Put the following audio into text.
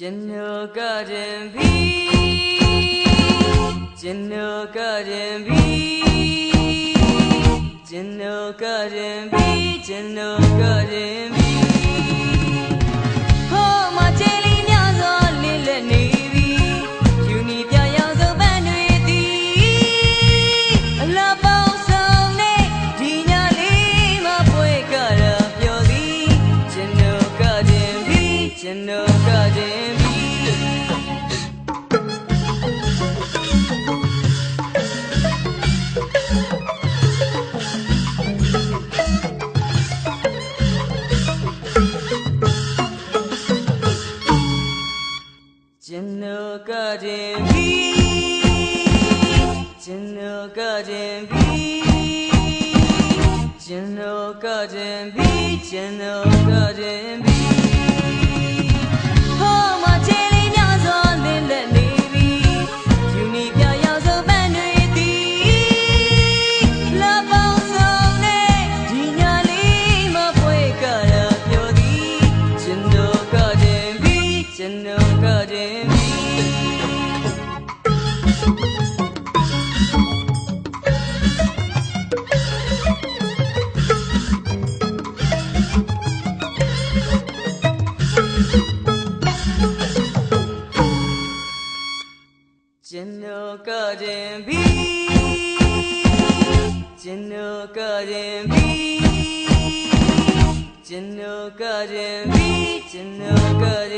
ကျွန်တော်ကရင်ပြီကျွန်တော်ကရင်ပြီကျွန်တော်ကရင်ပြီကျွန်တော်ကရင် ကျွန်တော်ကတင်ပြီကျွန်တော်ကတင်ပြီကျွန်တော်ကတင်ပြီကျွန်တော်ကတင် ကျွန်တော်ကရင်ပြီးကျွန်တော်ကရင်ပြီးကျွန်တော်ကရင်ပြီးကျွန်တော်ကရင်